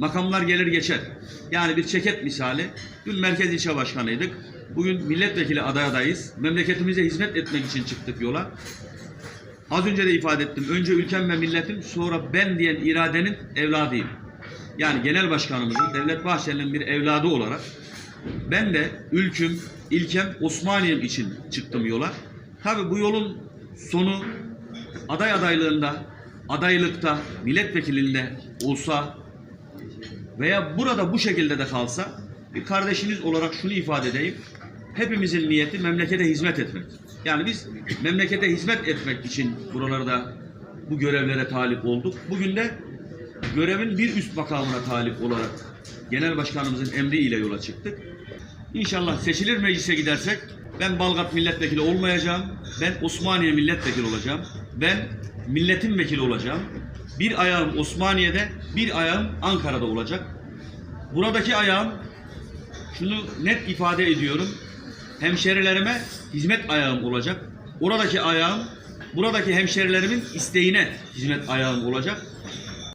makamlar gelir geçer. Yani bir çeket misali. Dün merkez ilçe başkanıydık. Bugün milletvekili aday adayız. Memleketimize hizmet etmek için çıktık yola. Az önce de ifade ettim. Önce ülkem ve milletim sonra ben diyen iradenin evladıyım. Yani genel başkanımızın Devlet Bahçeli'nin bir evladı olarak ben de ülküm, ilkem, Osmaniye'm için çıktım yola. Tabi bu yolun sonu aday adaylığında, adaylıkta, milletvekilinde olsa veya burada bu şekilde de kalsa bir kardeşiniz olarak şunu ifade edeyim. Hepimizin niyeti memlekete hizmet etmek. Yani biz memlekete hizmet etmek için buralarda bu görevlere talip olduk. Bugün de görevin bir üst makamına talip olarak genel başkanımızın emriyle yola çıktık. İnşallah seçilir meclise gidersek ben Balgat milletvekili olmayacağım. Ben Osmaniye milletvekili olacağım. Ben milletin vekili olacağım. Bir ayağım Osmaniye'de, bir ayağım Ankara'da olacak. Buradaki ayağım şunu net ifade ediyorum. Hemşerilerime hizmet ayağım olacak. Oradaki ayağım buradaki hemşerilerimin isteğine hizmet ayağım olacak.